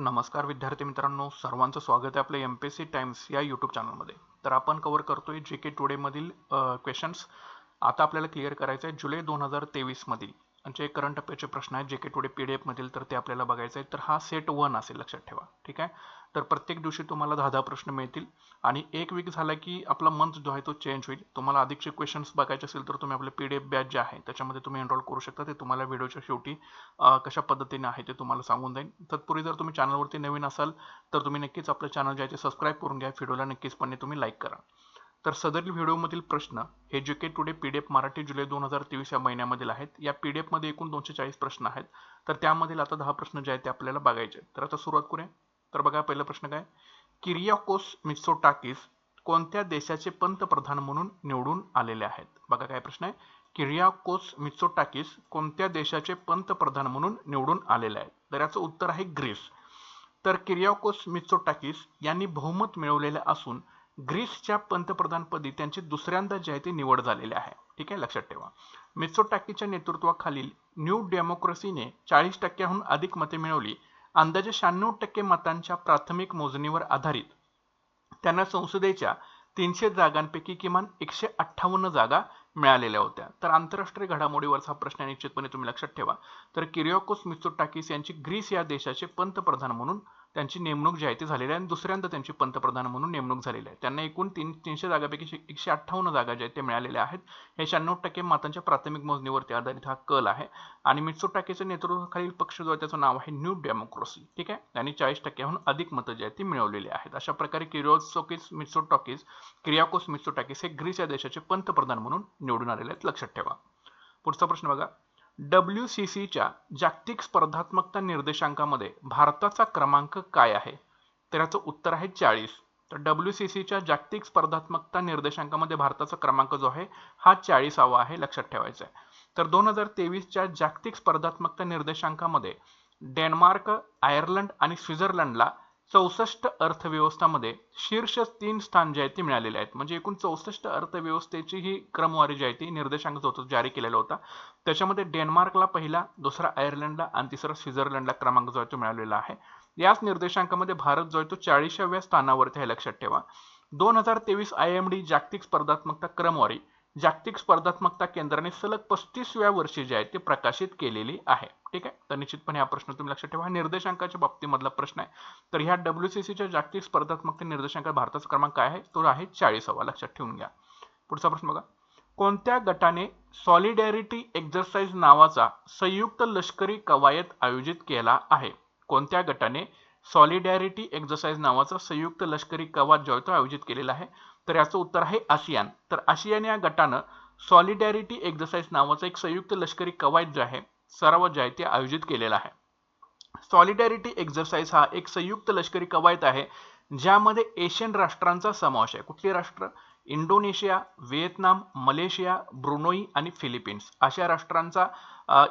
नमस्कार विद्यार्थी मित्रांनो सर्वांचं स्वागत आहे आपल्या M P S C times या यूट्यूब चॅनलमध्ये तर आपण कव्हर करतोय जे के टुडेमधील क्वेश्चन्स आता आपल्याला क्लिअर करायचं आहे जुलै दोन हजार तेवीसमधील जे करंट अफेअरचे प्रश्न आहेत जे के टुडे पी डी एफमधील तर ते आपल्याला बघायचं आहे तर हा सेट वन असेल लक्षात ठेवा ठीक आहे? तर प्रत्येक दिवशी तुम्हाला दहा दहा प्रश्न मिळतील आणि एक वीक झाला की आपला मंथ जो आहे तो चेंज होईल. तुम्हाला अधिकचे क्वेश्चन्स बघायचे असेल तर तुम्ही आपले पी डी एफ बॅच जे आहे त्याच्यामध्ये तुम्ही एनरोल करू शकता. ते तुम्हाला व्हिडिओच्या शेवटी कशा पद्धतीने आहे ते तुम्हाला सांगून जाईल तत्पूर्वी जर तुम्ही चॅनलवरती नवीन असाल तर तुम्ही नक्कीच आपलं चॅनल जे आहे ते सबस्क्राईब करून घ्या. व्हिडिओला नक्कीचपणे तुम्ही लाईक करा. तर सदरील व्हिडिओमधील प्रश्न हे जे K today P D F Marathi जुलै दोन हजार तेवीस या महिन्यामधील आहेत. या पी डी एफमध्ये एकूण दोनशे चाळीस प्रश्न आहेत. तर त्यामधील आता दहा प्रश्न जे आहेत ते आपल्याला बघायचे आहेत. तर आता सुरुवात करूया. तर बघा पहिला प्रश्न काय? किरियाकोस मित्सोटाकीस कोणत्या देशाचे पंतप्रधान म्हणून निवडून आलेले आहेत? बघा काय प्रश्न आहे? किरियाकोस मित्सोटाकीस कोणत्या देशाचे पंतप्रधान म्हणून निवडून आलेले आहेत? तर याचं उत्तर आहे ग्रीस. तर किरियाकोस मित्सोटाकीस यांनी बहुमत मिळवलेले असून ग्रीसच्या पंतप्रधानपदी त्यांची दुसऱ्यांदा जी आहे ती निवड झालेली आहे. ठीक आहे? लक्षात ठेवा. मित्सोटाकीच्या नेतृत्वाखालील न्यू डेमोक्रेसीने चाळीस टक्क्याहून अधिक मते मिळवली. अंदाजे शहाण्णव टक्के मतांच्या प्राथमिक मोजणीवर आधारित. त्यांना संसदेच्या तीनशे जागांपैकी किमान एकशे अठ्ठावन्न जागा मिळालेल्या होत्या. तर आंतरराष्ट्रीय घडामोडीवरचा प्रश्न निश्चितपणे तुम्ही लक्षात ठेवा. तर किरियोकोस मित्सोटाकिस यांची ग्रीस या देशाचे पंतप्रधान म्हणून त्यांची नेमणूक जी आहे ती झालेली आहे आणि दुसऱ्यांदा त्यांची पंतप्रधान म्हणून नेमणूक झालेली आहे. त्यांना एकूण तीन तीनशे जागापैकी एकशे अठ्ठावन्न जागा ज्या आहेत ते मिळालेल्या आहेत. हे शहाण्णव टक्के मातांच्या प्राथमिक मोजणीवरती आधारित हा कल आहे. आणि मित्सोटाकीच्या नेतृत्वाखालील पक्ष जो आहे त्याचं नाव आहे न्यू डेमोक्रेसी. ठीक आहे? आणि चाळीस टक्क्याहून अधिक मतं जी आहेत ती मिळवलेली आहेत. अशा प्रकारे टॉकीज क्रियाकोस मिट्सो टॉकीज हे ग्रीस या देशाचे पंतप्रधान म्हणून निवडून आलेले आहेत. लक्षात ठेवा. पुढचा प्रश्न बघा. डब्ल्यू सी सीच्या जागतिक स्पर्धात्मकता निर्देशांकामध्ये भारताचा क्रमांक काय आहे? तर याचं उत्तर आहे चाळीस. तर डब्ल्यू सी सीच्या जागतिक स्पर्धात्मकता निर्देशांकामध्ये भारताचा क्रमांक जो आहे हा चाळीसावा आहे लक्षात ठेवायचा आहे तर दोन हजार तेवीसच्या जागतिक स्पर्धात्मकता निर्देशांकामध्ये डेन्मार्क आयर्लंड आणि स्वित्झर्लंडला चौसष्ट अर्थव्यवस्थामध्ये शीर्ष तीन स्थान जे आहे ते मिळालेले आहेत. म्हणजे एकूण चौसष्ट अर्थव्यवस्थेची ही क्रमवारी जी आहे ती निर्देशांक जो होता जारी केलेला होता. त्याच्यामध्ये डेन्मार्कला पहिला दुसरा आयर्लंडला आणि तिसरा स्वित्झर्लंडला क्रमांक जो आहे तो मिळालेला आहे. याच निर्देशांकामध्ये भारत जो आहे तो चाळीसाव्या स्थानावरती आहे लक्षात ठेवा. दोन हजार तेवीस आय एम डी जागतिक स्पर्धात्मकता क्रमवारी जागतिक स्पर्धात्मकता केंद्राने सलग पस्तीसव्या वर्षी जे आहे ते प्रकाशित केलेली आहे. ठीक आहे? तर निश्चितपणे हा प्रश्न तुम्ही लक्षात ठेवा. निर्देशांकाच्या बाबतीमधला प्रश्न आहे. तर ह्या डब्ल्यू सी सीच्या जागतिक स्पर्धात्मकता निर्देशांकात भारताचा क्रमांक काय आहे. तो आहे चाळीसावा. लक्षात ठेवून घ्या. पुढचा प्रश्न बघा. कोणत्या गटाने सॉलिडॅरिटी एक्झरसाइज नावाचा संयुक्त लष्करी कवायत आयोजित केला आहे? कोणत्या गटाने सॉलिडॅरिटी एक्झरसाइज नावाचा संयुक्त लष्करी कवायत जो आहे तो आयोजित केलेला आहे. तर याचं उत्तर आहे आसियान. तर आसियान या गटानं सॉलिडॅरिटी एक्झरसाइज नावाचा एक संयुक्त लष्करी कवायत जे आहे सराव जे आहे ते आयोजित केलेला आहे. सॉलिडॅरिटी एक्झरसाइज हा एक संयुक्त लष्करी कवायत आहे ज्यामध्ये एशियन राष्ट्रांचा समावेश आहे. कुठली राष्ट्र? इंडोनेशिया व्हिएतनाम मलेशिया ब्रुनोई आणि फिलिपिन्स. अशा राष्ट्रांचा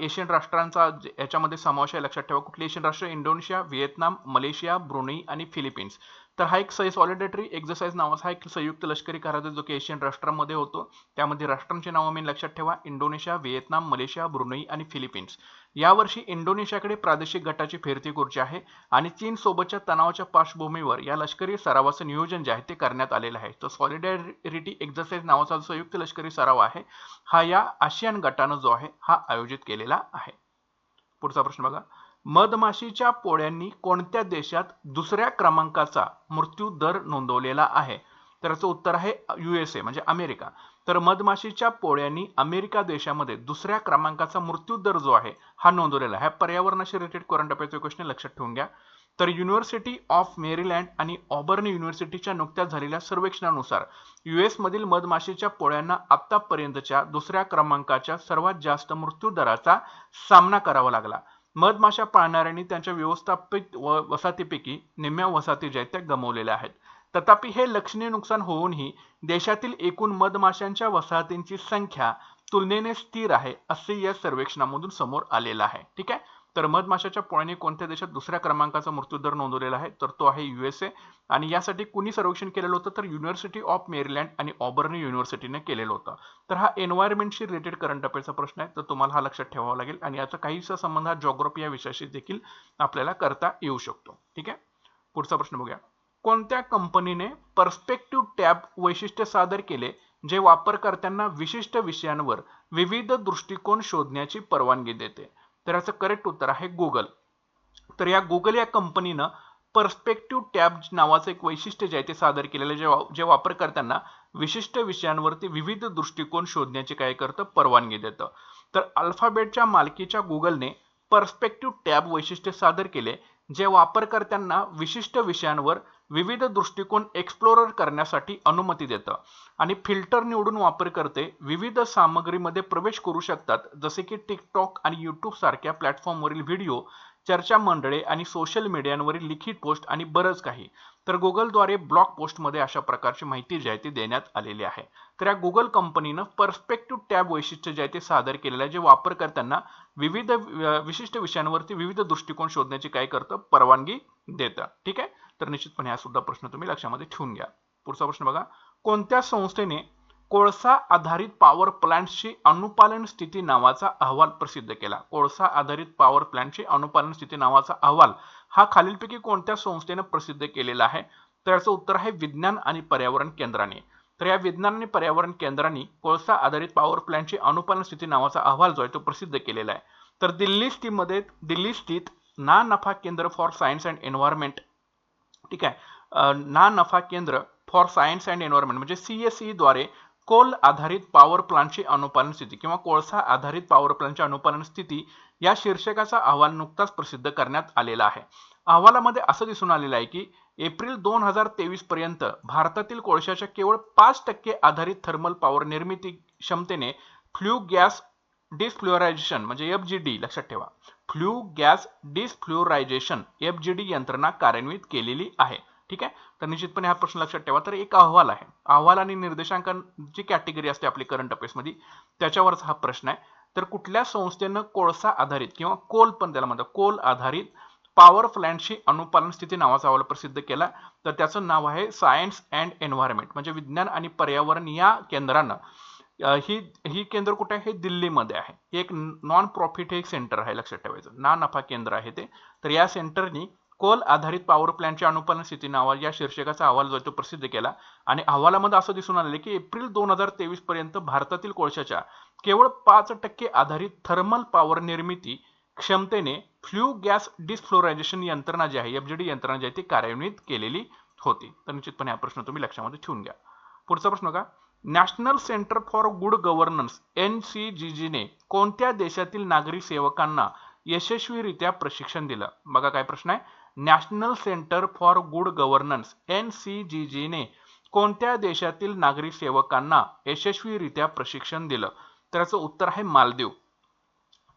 एशियन राष्ट्रांचा याच्यामध्ये समावेश आहे लक्षात ठेवा. कुठली एशियन राष्ट्र? इंडोनेशिया व्हिएतनाम मलेशिया ब्रुनी आणि फिलिपिन्स. तर हा एक सॉलिडेटरी एक्झरसाइज नावाचा हा एक संयुक्त लष्करी करार जो की एशियन राष्ट्रांमध्ये होतो त्यामध्ये राष्ट्रांची नावं मी लक्षात ठेवा. इंडोनेशिया व्हिएतनाम मलेशिया ब्रुनई आणि फिलिपिन्स. यावर्षी इंडोनेशियाकडे प्रादेशिक गटाची फिरती खुर्ची आहे आणि चीन सोबतच्या तणावाच्या पार्श्वभूमीवर या लष्करी सरावाचं नियोजन जे आहे ते करण्यात आलेलं आहे. तर सॉलिडॅरिटी एक्झरसाइज नावाचा संयुक्त लष्करी सराव आहे हा या आशियान गटानं जो आहे हा आयोजित केलेला आहे. पुढचा प्रश्न बघा. मधमाशीच्या पोळ्यांनी कोणत्या देशात दुसऱ्या क्रमांकाचा मृत्यू दर नोंदवलेला आहे? तर याचं उत्तर आहे युएसए म्हणजे अमेरिका. तर मधमाशीच्या पोळ्यांनी अमेरिका देशामध्ये दुसऱ्या क्रमांकाचा मृत्यू दर जो आहे हा नोंदवलेला आहे. पर्यावरणाशी रिलेटेड करंट अफेअरचे क्वेश्चन लक्षात ठेवून घ्या. तर युनिव्हर्सिटी ऑफ मेरीलँड आणि ऑबर्न युनिव्हर्सिटीच्या नुकत्याच झालेल्या सर्वेक्षणानुसार युएस मधील मधमाशीच्या पोळ्यांना आतापर्यंतच्या दुसऱ्या क्रमांकाच्या सर्वात जास्त मृत्यू दराचा सामना करावा लागला. मधमाशा पाळणाऱ्यांनी त्यांच्या व्यवस्थापित व वसाहतीपैकी निम्म्या वसाहती ज्या आहेत त्या गमावलेल्या आहेत. तथापि हे लक्षणीय नुकसान होऊनही देशातील एकूण मधमाशांच्या वसाहतींची संख्या तुलनेने स्थिर आहे असे या सर्वेक्षणामधून समोर आलेलं आहे. ठीक आहे? तर मधमाशाच्या पोळ्याने कोणत्या देशात दुसऱ्या क्रमांकाचा मृत्यूदर नोंदवलेला आहे? तर तो आहे युएसए आणि यासाठी कुणी सर्वेक्षण केलेलं होतं? तर युनिव्हर्सिटी ऑफ मेरीलँड आणि ऑबर्न युनिव्हर्सिटीने केलेलं होतं. तर हा एन्व्हायरमेंटशी रिलेटेड करंट अफेअरचा प्रश्न आहे. तर तुम्हाला हा लक्षात ठेवावा लागेल. आणि याचा काहीसा संबंध हा जॉग्राफी या विषयाशी देखील आपल्याला करता येऊ शकतो. ठीक आहे? पुढचा प्रश्न बघूया. कोणत्या कंपनीने पर्स्पेक्टिव्ह टॅब वैशिष्ट्य सादर केले जे वापरकर्त्यांना विशिष्ट विषयांवर विविध दृष्टिकोन शोधण्याची परवानगी देते? तर याचं करेक्ट उत्तर आहे गुगल तर या गुगल या कंपनीनं पर्स्पेक्टिव्ह टॅब नावाचं एक वैशिष्ट्य जे आहे ते सादर केलेलं जे जे वापरकर्त्यांना विशिष्ट विषयांवरती विविध दृष्टिकोन शोधण्याची काय करतं? परवानगी देतं. तर अल्फाबेटच्या मालकीच्या गुगलने पर्स्पेक्टिव्ह टॅब वैशिष्ट्य सादर केले जे वापरकर्त्यांना विशिष्ट विषयांवर विविध दृष्टिकोन एक्सप्लोरर करण्यासाठी अनुमती देतं. आणि फिल्टर निवडून वापरकर्ते विविध सामग्रीमध्ये प्रवेश करू शकतात. जसे की टिकटॉक आणि यूट्यूब सारख्या प्लॅटफॉर्मवरील व्हिडिओ चर्चा मंडळे आणि सोशल मीडियावरील लिखित पोस्ट आणि बरंच काही. तर गुगलद्वारे ब्लॉग पोस्टमध्ये अशा प्रकारची माहिती जी आहे ती देण्यात आलेली आहे. तर या गुगल कंपनीनं पर्स्पेक्टिव्ह टॅब वैशिष्ट्य जे आहे ते सादर केलेलं आहे जे वापरकर्त्यांना विविध विशिष्ट विषयांवरती विविध दृष्टिकोन शोधण्याची काय करतं? परवानगी देतं. ठीक आहे? तर निश्चितपणे हा सुद्धा प्रश्न तुम्ही लक्षामध्ये ठेवून घ्या. पुढचा प्रश्न बघा. कोणत्या संस्थेने कोळसा आधारित पॉवर प्लांटची अनुपालन स्थिती नावाचा अहवाल प्रसिद्ध केला? कोळसा आधारित पॉवर प्लांटची अनुपालन स्थिती नावाचा अहवाल हा खालीलपैकी कोणत्या संस्थेने प्रसिद्ध केलेला आहे? तर याचं उत्तर आहे विज्ञान आणि पर्यावरण केंद्राने. तर या विज्ञान आणि पर्यावरण केंद्राने कोळसा आधारित पॉवर प्लांटची अनुपालन स्थिती नावाचा अहवाल जो आहे तो प्रसिद्ध केलेला आहे. तर दिल्ली स्थितीमध्ये दिल्ली स्थित ना नफा केंद्र फॉर सायन्स अँड एन्व्हायरमेंट ठीक आहे. ना नफा केंद्र फॉर सायन्स अँड एन्व्हायरमेंट म्हणजे सी एस ई द्वारे कोल आधारित पॉवर प्लांटची अनुपालन स्थिती किंवा कोळसा आधारित पॉवर प्लांटची अनुपालन स्थिती या शीर्षकाचा अहवाल नुकताच प्रसिद्ध करण्यात आलेला आहे. अहवालामध्ये असं दिसून आलेलं आहे की एप्रिल दोन हजार तेवीस पर्यंत भारतातील कोळशाच्या केवळ पाच टक्के आधारित थर्मल पॉवर निर्मिती क्षमतेने फ्ल्यू गॅस डिसफ्लोरायझेशन म्हणजे एफ जी डी लक्षात ठेवा. Flue gas desulphurisation F G D यंत्रणा कार्यान्वित केलेली आहे. ठीक आहे? तर निश्चितपणे हा प्रश्न लक्षात ठेवा. तर एक अहवाल आहे. अहवाल आणि निर्देशांकांची कॅटेगरी असते आपली करंट अफेअर्समध्ये त्याच्यावरच हा प्रश्न आहे. तर कुठल्या संस्थेनं कोळसा आधारित किंवा कोल पण त्याला म्हणतात कोल आधारित पॉवर प्लॅन्टशी अनुपालन स्थिती नावाचा अहवाल प्रसिद्ध केला. तर त्याचं नाव आहे सायन्स अँड एन्व्हायरमेंट म्हणजे विज्ञान आणि पर्यावरण या केंद्रानं ही ही केंद्र कुठे आहे? दिल्लीमध्ये आहे. एक नॉन प्रॉफिट हे एक सेंटर आहे लक्षात ठेवायचं. ना नफा केंद्र आहे ते. तर या सेंटरनी कोल आधारित पॉवर प्लॅनच्या अनुपालन स्थिती नावा या शीर्षकाचा अहवाल जो तो प्रसिद्ध केला. आणि अहवालामध्ये असं दिसून आलेलं की एप्रिल दोन हजार तेवीस पर्यंत भारतातील कोळशाच्या केवळ पाच टक्के आधारित थर्मल पॉवर निर्मिती क्षमतेने फ्ल्यू गॅस डिस्फ्लोरायझेशन यंत्रणा जी आहे एफजीडी यंत्रणा जी आहे ती कार्यान्वित केलेली होती. तर निश्चितपणे हा प्रश्न तुम्ही लक्षामध्ये ठेवून घ्या. पुढचा प्रश्न का national centre for good governance N C G जीने कोणत्या देशातील नागरी सेवकांना यशस्वीरित्या प्रशिक्षण दिलं? बघा काय प्रश्न आहे. National centre for good governance N C G जीने कोणत्या देशातील नागरी सेवकांना यशस्वीरित्या प्रशिक्षण दिलं? तर याचं उत्तर आहे मालदीव.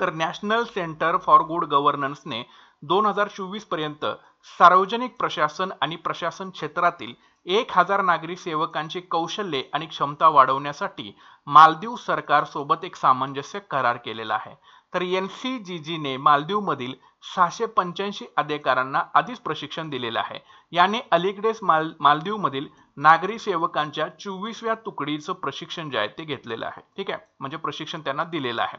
तर नॅशनल सेंटर फॉर गुड गव्हर्नन्सने दोन हजार चोवीसपर्यंत सार्वजनिक प्रशासन आणि प्रशासन क्षेत्रातील एक हजार नागरी सेवकांची कौशल्ये आणि क्षमता वाढवण्यासाठी मालदीव सरकार सोबत एक सामंजस्य करार केलेला आहे. तर एन सी जी जीने मालदीवमधील सहाशे पंच्याऐंशी अधिकाऱ्यांना आधीच प्रशिक्षण दिलेलं आहे. याने अलीकडेच माल मालदीवमधील नागरी सेवकांच्या चोवीसव्या तुकडीचं प्रशिक्षण जे आहे ते घेतलेलं आहे. ठीक आहे? म्हणजे प्रशिक्षण त्यांना दिलेलं आहे.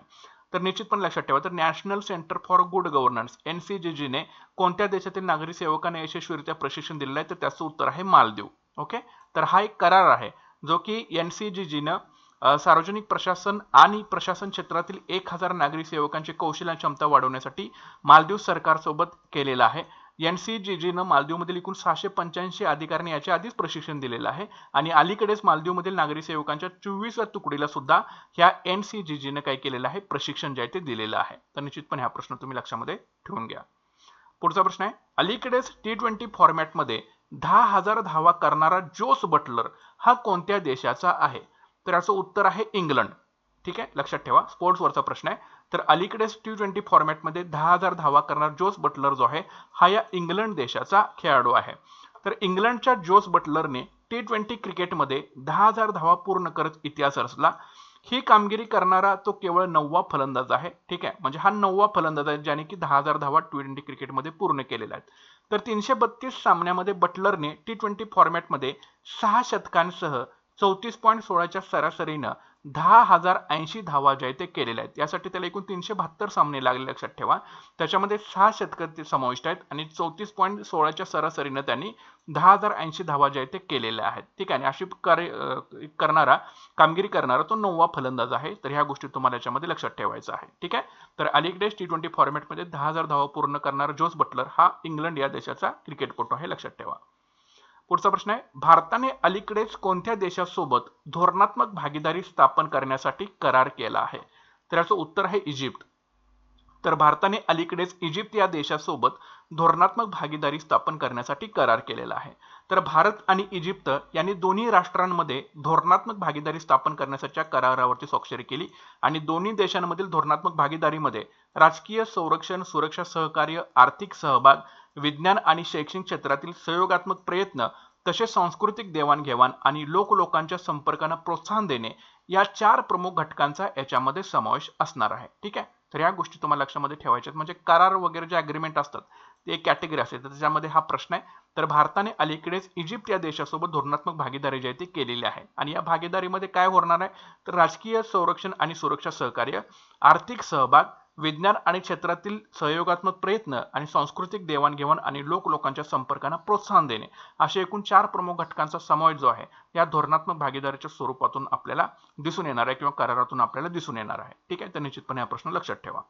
तर निश्चितपणे लक्षात ठेवा तर national centre for good governance N C G जीने कोणत्या देशातील नागरी सेवकांना यशस्वीरित्या प्रशिक्षण दिलेलं आहे? तर त्याचं उत्तर आहे मालदीव. ओके तर हा एक करार आहे जो की एन सी जी जीनं सार्वजनिक प्रशासन आणि प्रशासन क्षेत्रातील एक हजार नागरी सेवकांची कौशल्य क्षमता वाढवण्यासाठी मालदीव सरकारसोबत केलेला आहे. एन सी जी जीनं मालदीवमधील एकूण सहाशे पंच्याऐंशी अधिकाऱ्यांनी याच्या आधीच प्रशिक्षण दिलेलं आहे. आणि अलीकडेच मालदीवमधील नागरी सेवकांच्या चोवीसव्या तुकडीला सुद्धा ह्या एन सी जी जीनं काय केलेलं आहे प्रशिक्षण जे आहे ते दिलेलं आहे. तर निश्चितपणे हा प्रश्न तुम्ही लक्षामध्ये ठेवून घ्या. पुढचा प्रश्न आहे अलीकडेच टी ट्वेंटी फॉर्मॅटमध्ये दहा हजार धावा करणारा जोस बटलर हा कोणत्या देशाचा आहे? तर याचं उत्तर आहे इंग्लंड. ठीक आहे? लक्षात ठेवा. स्पोर्ट्सवरचा प्रश्न आहे. तर अलीकडेच टी ट्वेंटी फॉर्मॅटमध्ये दहा हजार धावा करणार जोस बटलर जो आहे हा या इंग्लंड देशाचा खेळाडू आहे. तर इंग्लंडच्या जोस बटलरने टी ट्वेंटी क्रिकेटमध्ये दहा हजार धावा पूर्ण करत इतिहास रचला. ही कामगिरी करणारा तो केवळ नववा फलंदाज आहे. ठीक आहे? म्हणजे हा नववा फलंदाज आहे ज्याने की दहा हजार धावा टी ट्वेंटी क्रिकेटमध्ये पूर्ण केलेल्या आहेत. तर तीनशे बत्तीस सामन्यामध्ये बटलरने टी ट्वेंटी फॉर्मॅटमध्ये सहा शतकांसह चौतीस पॉईंट सोळाच्या सरासरीनं दहा हजार ऐंशी धावा ज्या ते केलेल्या आहेत. यासाठी त्याला एकूण तीनशे बहात्तर सामने लागले लक्षात ठेवा. त्याच्यामध्ये सहा शतक समाविष्ट आहेत आणि चौतीस पॉईंट सोळाच्या सरासरीनं त्यांनी दहा हजार ऐंशी धावा ज्या आहेत ते केलेल्या आहेत. ठीक आहे आणि अशी कार्य करणारा कामगिरी करणारा तो नववा फलंदाज आहे. तर ह्या गोष्टी तुम्हाला याच्यामध्ये लक्षात ठेवायचं आहे. ठीक आहे? तर अलीकडेच टी ट्वेंटी फॉर्मॅटमध्ये दहा हजार धावा पूर्ण करणारा जोस बटलर हा इंग्लंड या देशाचा क्रिकेटपटू आहे लक्षात ठेवा. पुढचा प्रश्न आहे भारताने अलीकडेच कोणत्या देशासोबत धोरणात्मक भागीदारी स्थापन करण्यासाठी करार केला आहे? तर याचं उत्तर आहे इजिप्त. तर भारताने अलीकडेच इजिप्त या देशासोबत धोरणात्मक भागीदारी स्थापन करण्यासाठी करार केलेला आहे. तर भारत आणि इजिप्त यांनी दोन्ही राष्ट्रांमध्ये धोरणात्मक भागीदारी स्थापन करण्याच्या करारावरती स्वाक्षरी केली आणि दोन्ही देशांमधील धोरणात्मक भागीदारीमध्ये राजकीय संरक्षण सुरक्षा सहकार्य आर्थिक सहभाग विज्ञान आणि शैक्षणिक क्षेत्रातील सहयोगात्मक प्रयत्न तसेच सांस्कृतिक देवाणघेवाण आणि लोकलोकांच्या संपर्कांना प्रोत्साहन देणे या चार प्रमुख घटकांचा याच्यामध्ये समावेश असणार आहे. ठीक आहे? तर या गोष्टी तुम्हाला लक्षामध्ये ठेवायच्या म्हणजे करार वगैरे जे अग्रीमेंट असतात ते एक कॅटेगरी असते तर त्याच्यामध्ये हा प्रश्न आहे. तर भारताने अलीकडेच इजिप्त या देशासोबत धोरणात्मक भागीदारी जी आहे ती केलेली आहे. आणि या भागीदारीमध्ये काय होणार आहे? तर राजकीय संरक्षण आणि सुरक्षा सहकार्य आर्थिक सहभाग विज्ञान आणि क्षेत्रातील सहयोगात्मक प्रयत्न आणि सांस्कृतिक देवाणघेवाण आणि लोक लोकांच्या संपर्कांना प्रोत्साहन देणे असे एकूण चार प्रमुख घटकांचा समावेश जो आहे या धोरणात्मक भागीदारीच्या स्वरूपातून आपल्याला दिसून येणार आहे किंवा करारातून आपल्याला दिसून येणार आहे. ठीक आहे? तर निश्चितपणे हा प्रश्न लक्षात ठेवा.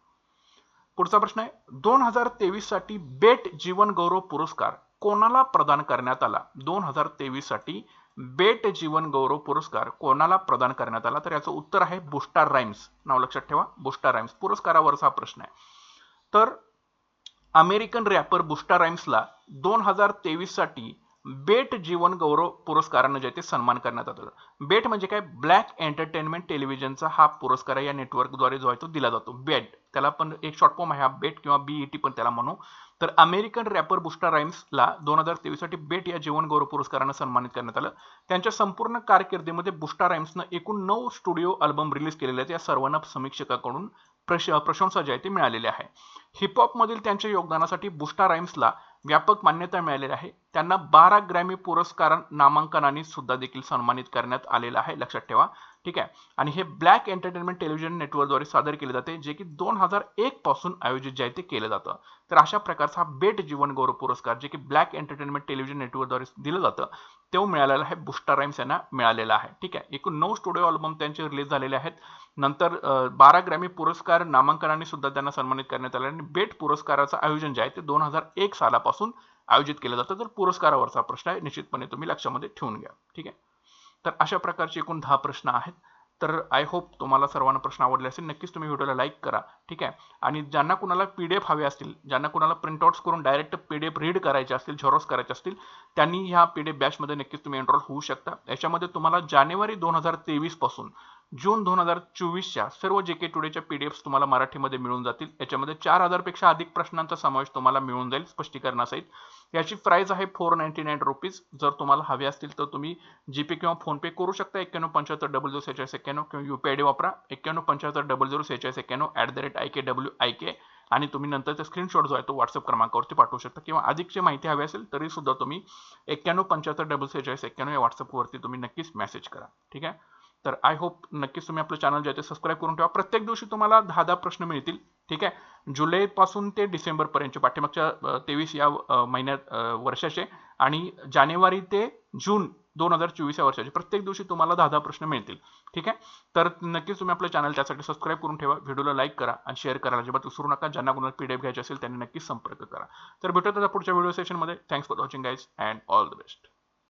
पुढचा प्रश्न आहे दोन हजार तेवीससाठी बेट जीवन गौरव पुरस्कार कोणाला प्रदान करण्यात आला? दोन हजार तेवीससाठी बेट जीवन गौरव पुरस्कार कोणाला प्रदान करण्यात आला? तर याचं उत्तर आहे बुस्टार राईम्स नाव लक्षात ठेवा बुस्टार राईम्स पुरस्कारावरचा प्रश्न आहे. तर अमेरिकन रॅपर बुस्टा राईम्सला दोन हजार तेवीससाठी बेट जीवन गौरव पुरस्कारानं जे ते सन्मान करण्यात आलं बेट म्हणजे काय? ब्लॅक एंटरटेनमेंट टेलिव्हिजनचा हा पुरस्कार या नेटवर्कद्वारे जो आहे तो दिला जातो. बेट त्याला पण एक शॉर्ट फॉर्म आहे हा बेट किंवा बीईटी पण त्याला म्हणू. तर अमेरिकन रॅपर बुस्टा राईम्सला दोन हजार तेवीससाठी बेट या जीवन गौरव पुरस्कारानं सन्मानित करण्यात आलं. त्यांच्या संपूर्ण कारकिर्दीमध्ये बुस्टा राईम्सनं एकूण नऊ स्टुडिओ अल्बम रिलीज केलेले आहेत या सर्वांना समीक्षकाकडून. प्रश प्रशंसा जी आहे ती मिळालेली आहे. हिपहॉपमधील त्यांच्या योगदानासाठी बुस्टा राईम्सला व्यापक मान्यता मिळालेली आहे. त्यांना बारा ग्रॅमी पुरस्कार नामांकनाने सुद्धा देखील सन्मानित करण्यात आलेला आहे. लक्षात ठेवा. ठीक आहे? आणि हे ब्लॅक एंटरटेनमेंट टेलिव्हिजन नेटवर्कद्वारे सादर केले जाते जे की दोन हजार एक पासून आयोजित जे आहे ते केलं जातं. तर अशा प्रकारचा हा बेट जीवन गौरव पुरस्कार जे की ब्लॅक एंटरटेनमेंट टेलिव्हिजन नेटवर्कद्वारे दिलं जातं तो मिळालेला आहे. बुस्टा राईम्स यांना मिळालेला आहे. ठीक आहे? एकूण नऊ स्टुडिओ अल्बम त्यांचे रिलीज झालेले आहेत. नंतर बारा ग्रॅमी पुरस्कार नामांकनाने सुद्धा त्यांना सन्मानित करण्यात आले आणि बेट पुरस्काराचं आयोजन जे आहे ते दोन हजार एक सालापासून आयोजित केलं जातं. तर पुरस्कारावरचा प्रश्न आहे. निश्चितपणे तुम्ही लक्षामध्ये ठेवून घ्या. ठीक आहे? तर अशा प्रकारचे एकूण दहा प्रश्न आहेत. तर आय होप तुम्हाला सर्वांना प्रश्न आवडले असेल. नक्कीच तुम्ही व्हिडिओला लाईक करा. ठीक आहे? आणि ज्यांना कुणाला पी डी एफ हवे असतील ज्यांना कुणाला प्रिंटआउट्स करून direct P D F read करायचे असतील झेरॉक्स करायचे असतील त्यांनी ह्या पी डी एफ बॅचमध्ये नक्कीच तुम्ही एनरोल होऊ शकता. याच्यामध्ये तुम्हाला जानेवारी दोन हजार तेवीसपासून जून दोन हजार चोवीसच्या सर्व जे के टुडेच्या पीडीएफ तुम्हाला मराठीमध्ये मिळून जातील. याच्यामध्ये चार हजारपेक्षा अधिक प्रश्नांचा समावेश तुम्हाला मिळून जाईल स्पष्टीकरणासहित. याची प्राइस आहे फोर नाईन्टी नाईन रुपीज जर तुम्हाला हवे असतील तर तुम्ही जीपे किंवा फोनपे करू शकता. एक्क्याण्णव पंच्याहत्तर डबल झिरो सेहेचाळीस एक्क्याण्णव किंवा युपीआय आय डी वापरा. एक्क्याण्णव पंच्याहत्तर डबल झिरो सेहेचाळीस एक्क्याण्णव at the rate I K W I K आणि तुम्ही नंतरचा स्क्रीनशॉट जो आहे तो व्हॉट्सअप क्रमांकावरती पाठवू शकता. किंवा अधिकची माहिती हवी असेल तरी सुद्धा तुम्ही एक्क्याण्णव पंच्याहत्तर डबल सेहेचाळीस एक्क्याण्णव या व्हॉट्सअपवरती तुम्ही नक्कीच मेसेज करा. ठीक आहे? तर आय होप नक्कीच तुम्ही आपलं चॅनल जे आहे ते सबस्क्राईब करून ठेवा. प्रत्येक दिवशी तुम्हाला दहा दहा प्रश्न मिळतील ठीक आहे? जुलैपासून ते डिसेंबरपर्यंतचे पाठीमागच्या तेवीस या महिन्यात वर्षाचे आणि जानेवारी ते जून दोन हजार चोवीस या वर्षाचे. प्रत्येक दिवशी तुम्हाला दहा दहा प्रश्न मिळतील ठीक आहे? तर नक्कीच तुम्ही आपलं चॅनल त्यासाठी सबस्क्राईब करून ठेवा व्हिडिओला लाईक करा आणि शेअर करायला अजिबात विसरू नका. ज्यांना कोणाला पीडीएफ घ्यायची असेल त्यांनी नक्कीच संपर्क करा. तर भेटत पुढच्या व्हिडिओ सेशनमध्ये thanks for watching guys and all the best